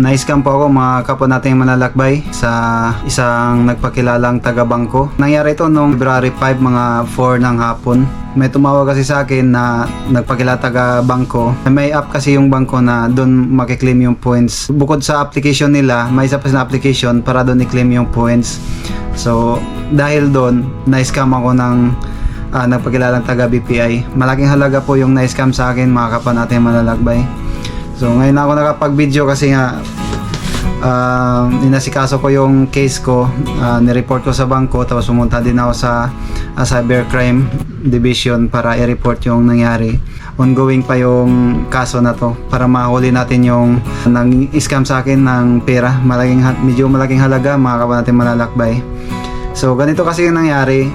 Na-scam po ako mga kapwa nating manlalakbay sa isang nagpakilalang taga-bangko. Nangyari ito noong February 5 mga 4 ng hapon. May tumawag kasi sa akin na nagpakilala taga-bangko. May app kasi yung bangko na doon makiklaim yung points. Bukod sa application nila, may isa pa na application para doon i-claim yung points. So, dahil doon, na-scam ako ng uh, nagpakilalang taga BPI. Malaking halaga po yung na-scam sa akin mga kapwa nating manlalakbay. So ngayon ako nakapag-video kasi nga uh, inasikaso ko yung case ko, uh, nireport ko sa bangko tapos pumunta din ako sa uh, cybercrime division para i-report yung nangyari. Ongoing pa yung kaso na to para mahuli natin yung nang scam sa akin ng pera. Malaking, medyo malaking halaga mga kapwa natin malalakbay. So ganito kasi yung nangyari.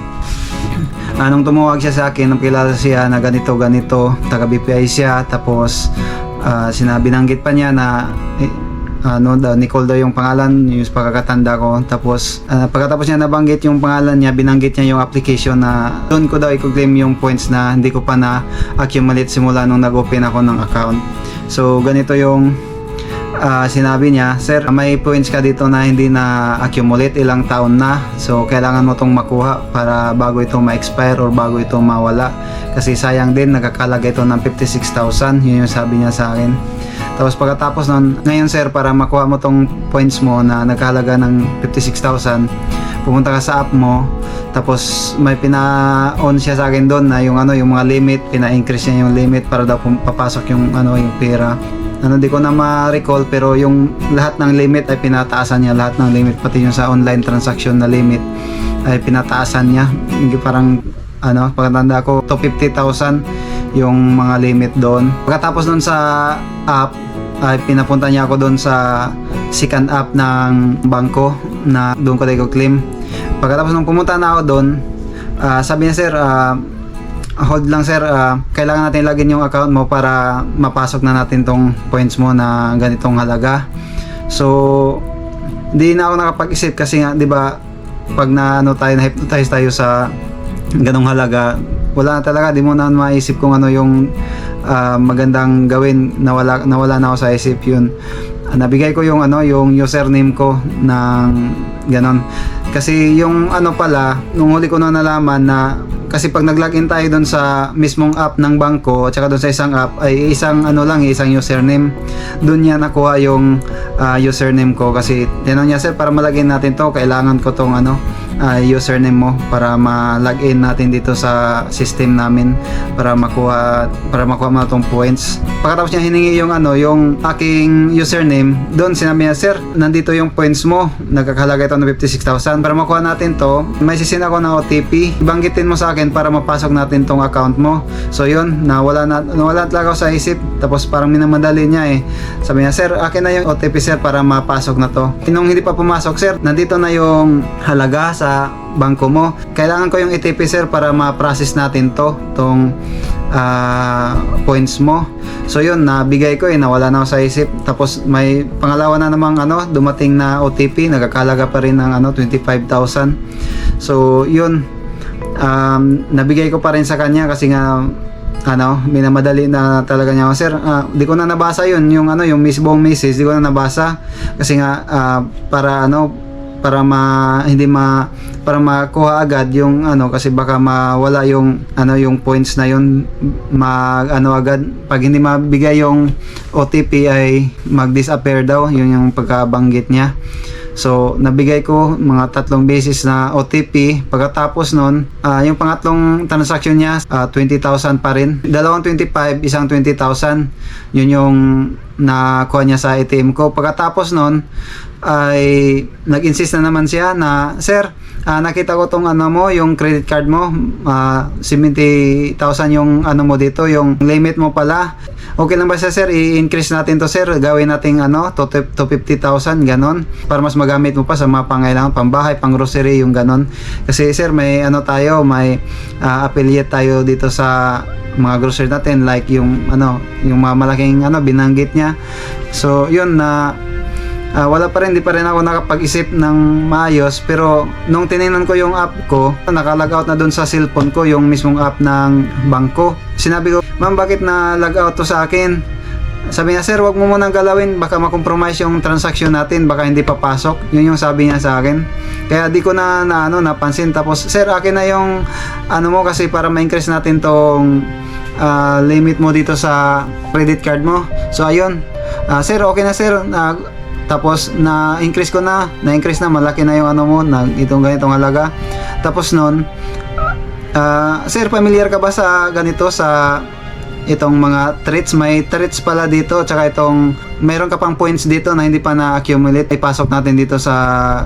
Anong tumawag siya sa akin, nang kilala siya na ganito, ganito, taga BPI siya, tapos ah, sinabi nanggit pa niya na eh, ano daw Nicole daw yung pangalan yung pagkakatanda ko. Tapos ah, pagkatapos niya nabanggit yung pangalan niya binanggit niya yung application na doon ko daw i-claim yung points na hindi ko pa na accumulate simula nung nag-open ako ng account. So ganito yung ah, sinabi niya, Sir, may points ka dito na hindi na accumulate ilang taon na. So, kailangan mo tong makuha para bago ito ma-expire or bago ito mawala. Kasi sayang din, nagkakalaga ito ng 56,000. Yun yung sabi niya sa akin. Tapos pagkatapos nun, ngayon sir, para makuha mo tong points mo na nagkahalaga ng 56,000, pumunta ka sa app mo, tapos may pina-on siya sa akin doon na yung ano, yung mga limit, pina-increase niya yung limit para daw papasok yung ano, yung pera. Ano, di ko na ma-recall pero yung lahat ng limit ay pinataasan niya, lahat ng limit, pati yung sa online transaction na limit ay pinataasan niya. Parang ano, pagkatanda ko, to 50,000 yung mga limit doon. Pagkatapos doon sa app, ay pinapunta niya ako doon sa second app ng bangko na doon ko tayo claim. Pagkatapos nung pumunta na ako doon, ah, sabi niya sir, ah, hold lang sir, ah, kailangan natin lagin yung account mo para mapasok na natin tong points mo na ganitong halaga. So, hindi na ako nakapag-isip kasi nga, 'di ba, pag na ano tayo, na-hypnotize tayo sa ganong halaga, wala na talaga, di mo na maisip kung ano yung ah, magandang gawin, nawala, nawala na ako sa isip yun. Nabigay ko yung ano, yung username ko ng ganon. Kasi yung ano pala, nung huli ko na nalaman na kasi pag nag-login tayo doon sa mismong app ng bangko at saka doon sa isang app ay isang ano lang, isang username. Doon niya nakuha yung ah, username ko kasi tinanong niya sir para malagin natin to kailangan ko tong ano ah, username mo para ma-login natin dito sa system namin para makuha para makuha mo na tong points. Pagkatapos niya hiningi yung ano, yung aking username, doon sinabi niya, "Sir, nandito yung points mo. Nagkakahalaga ito ng 56,000. Para makuha natin to, may sisin ako ng OTP. Banggitin mo sa akin para mapasok natin tong account mo." So yun, nawala na nawala talaga ako sa isip. Tapos parang minamadali niya eh. Sabi niya, "Sir, akin na yung OTP sir para mapasok na to." Nung hindi pa pumasok, "Sir, nandito na yung halaga sa bangko mo. Kailangan ko yung OTP sir para ma-process natin to, tong ah, points mo. So yun, nabigay ko eh, nawala na ako sa isip. Tapos may pangalawa na namang ano, dumating na OTP, nagkakalaga pa rin ng ano, 25,000. So yun, um, nabigay ko pa rin sa kanya kasi nga ano, minamadali na talaga niya ako, sir. ah, di ko na nabasa yun, yung ano, yung mismong message, di ko na nabasa. Kasi nga ah, para ano, para ma hindi ma para makuha agad yung ano kasi baka mawala yung ano yung points na yun mag ano agad. Pag hindi mabigay yung OTP ay mag-disappear daw yun yung pagkabanggit niya So, nabigay ko mga tatlong beses na OTP. Pagkatapos nun, ah, yung pangatlong transaction niya, ah, 20,000 pa rin. Dalawang 25, isang 20,000. Yun yung nakuha niya sa ATM ko. Pagkatapos nun, ay nag-insist na naman siya na, Sir, ah, nakita ko tong ano mo, yung credit card mo, ah, 70,000 yung ano mo dito, yung limit mo pala. Okay lang ba siya sir? I-increase natin to sir. Gawin natin ano, to, to 50,000 ganon. Para mas magamit mo pa sa mga pangailangan, pambahay, pang grocery, yung ganon. Kasi sir, may ano tayo, may ah, affiliate tayo dito sa mga grocery natin like yung ano, yung mga malaking ano binanggit niya. So, yun na Ah, wala pa rin, di pa rin ako nakapag-isip ng maayos pero nung tiningnan ko yung app ko, naka-log out na doon sa cellphone ko yung mismong app ng bangko. Sinabi ko, ma'am bakit na log out to sa akin? sabi niya, sir, wag mo munang galawin, baka makompromise yung transaction natin, baka hindi papasok. Yun yung sabi niya sa akin. Kaya di ko na, na ano, napansin. Tapos, sir, akin na yung ano mo kasi para ma-increase natin tong ah, limit mo dito sa credit card mo. So, ayun. Ah, sir, okay na sir. Ah, tapos, na-increase ko na. Na-increase na. Malaki na yung ano mo. Na, itong ganitong halaga. Tapos nun, ah, sir, familiar ka ba sa ganito sa itong mga treats may treats pala dito tsaka itong meron ka pang points dito na hindi pa na-accumulate ipasok natin dito sa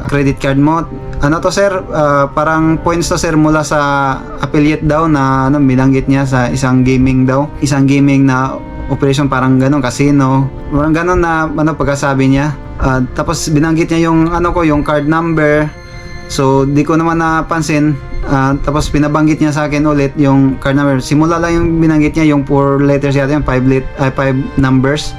credit card mo ano to sir Ah, parang points to sir mula sa affiliate daw na ano binanggit niya sa isang gaming daw isang gaming na operation parang ganun casino parang ganun na ano pagkasabi niya Ah, tapos binanggit niya yung ano ko yung card number So, di ko naman napansin. Ah, tapos pinabanggit niya sa akin ulit yung card number. Simula lang yung binanggit niya, yung 4 letters yata, yung 5 lit, ay 5 numbers.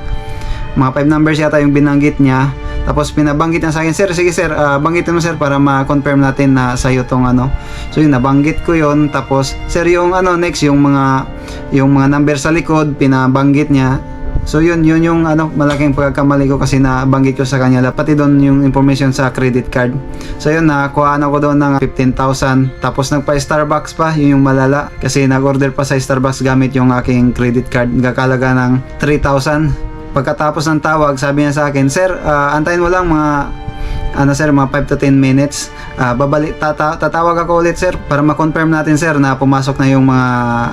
Mga 5 numbers yata yung binanggit niya. Tapos pinabanggit niya sa akin, sir, sige sir, ah, banggitin mo sir para ma-confirm natin na sa'yo tong ano. So yun, nabanggit ko yun. Tapos, sir, yung ano, next, yung mga, yung mga number sa likod, pinabanggit niya. So yun, yun yung ano, malaking pagkakamali ko kasi nabanggit ko sa kanya. Pati doon yung information sa credit card. So yun, nakuhaan ako doon ng 15,000. Tapos nagpa Starbucks pa, yun yung malala. Kasi nag-order pa sa Starbucks gamit yung aking credit card. Nagkakalaga ng 3,000. Pagkatapos ng tawag, sabi niya sa akin, Sir, ah, antayin mo lang mga ano sir, mga 5 to 10 minutes. Ah, babalik tata- tatawag ako ulit sir para ma-confirm natin sir na pumasok na yung mga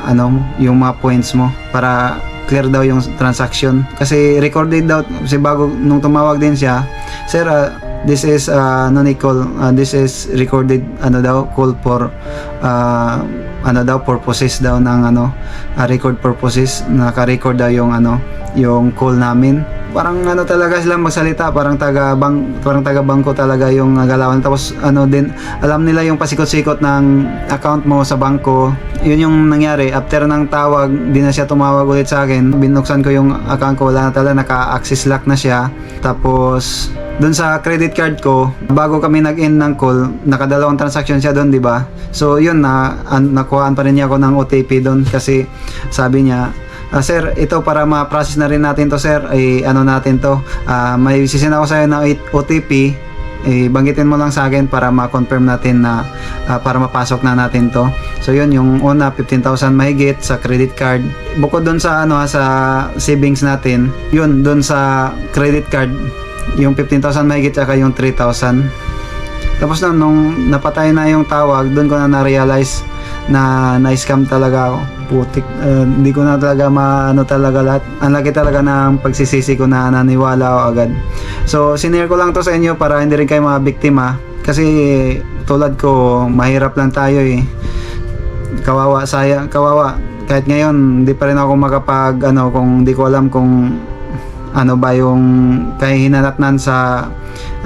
ano, yung mga points mo para clear daw yung transaction. Kasi recorded daw kasi bago nung tumawag din siya, sir, ah, this is uh, no call, ah, this is recorded ano daw call for ah, ano daw purposes daw ng ano ah, record purposes naka-record daw yung ano yung call namin parang ano talaga sila magsalita parang taga bang parang taga bangko talaga yung galawan tapos ano din alam nila yung pasikot-sikot ng account mo sa bangko. Yun yung nangyari. After ng tawag di na siya tumawag ulit sa akin. Binuksan ko yung account ko wala na talaga naka-access lock na siya. Tapos doon sa credit card ko, bago kami nag-end ng call, nakadalawang transaction siya doon, di ba? So, yun na, an, nakuhaan pa rin niya ako ng OTP doon kasi sabi niya, "Ah, sir, ito para ma-process na rin natin to, sir. Ay, ano natin to. Ah, may sisin ako sa'yo ng OTP. Eh, banggitin mo lang sa akin para ma-confirm natin na ah, para mapasok na natin to. So yun, yung una 15,000 mahigit sa credit card. Bukod doon sa ano sa savings natin, yun doon sa credit card yung 15,000 mahigit tsaka yung 3,000. Tapos na nung napatay na yung tawag, doon ko na na-realize na na-scam talaga ako. Putik. eh, Hindi ko na talaga maano talaga lahat. Ang laki talaga ng pagsisisi ko na naniwala ako agad. So, sinare ko lang to sa inyo para hindi rin kayo mga biktima. Kasi tulad ko, mahirap lang tayo eh. Kawawa, sayang, kawawa. Kahit ngayon, hindi pa rin ako makapag, ano, kung di ko alam kung ano ba yung kahinanatnan sa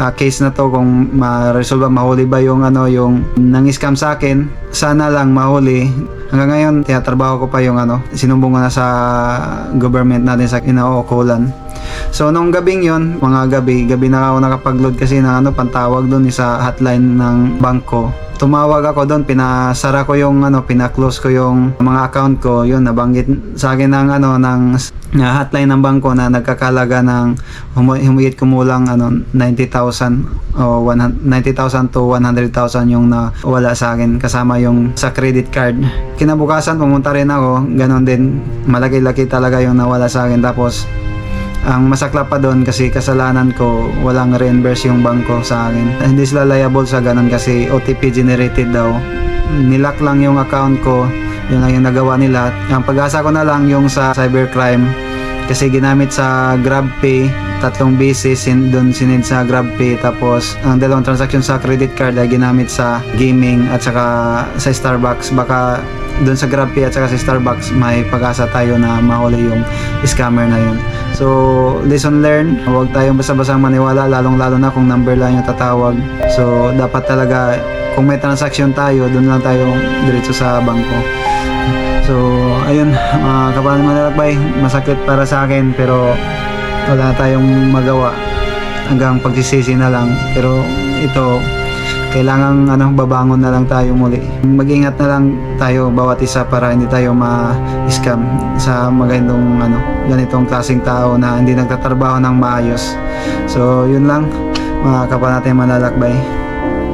ah, case na to kung ma-resolve mahuli ba yung ano yung nang-scam sa akin? Sana lang mahuli. Hanggang ngayon tinatrabaho ko pa yung ano sinumbong na sa government natin sa kinauukulan so nung gabing yon mga gabi gabi na ako nakapag-load kasi ng ano pantawag doon sa hotline ng bangko tumawag ako doon, pinasara ko yung ano, pina-close ko yung mga account ko. Yun, nabanggit sa akin ng ano ng na hotline ng bangko na nagkakalaga ng humu- humigit kumulang ano 90,000 o 100 90,000 to 100,000 yung nawala sa akin kasama yung sa credit card. Kinabukasan pumunta rin ako, ganon din. Malaki-laki talaga yung nawala sa akin tapos ang masakla pa doon kasi kasalanan ko walang reimburse yung bangko sa akin. Hindi sila liable sa ganun kasi OTP generated daw. Nilock lang yung account ko. Yun lang yung nagawa nila. Ang pag-asa ko na lang yung sa cybercrime kasi ginamit sa GrabPay tatlong beses sin doon sinid sa GrabPay tapos ang dalawang transaction sa credit card ay ginamit sa gaming at saka sa Starbucks. Baka doon sa GrabPay at saka sa Starbucks may pag-asa tayo na mahuli yung scammer na yun. So lesson learned huwag tayong basta-basta maniwala lalong lalo na kung number lang yung tatawag. So dapat talaga kung may transaction tayo doon lang tayo diretso sa bangko. So, ayun, mga kapatid mga lalakbay, masakit para sa akin pero wala tayong magawa hanggang pagsisisi na lang. Pero ito, kailangan ano, babangon na lang tayo muli. Mag-ingat na lang tayo bawat isa para hindi tayo ma-scam sa magandang ano, ganitong klaseng tao na hindi nagtatrabaho ng maayos. So, yun lang mga kapwa natin malalakbay.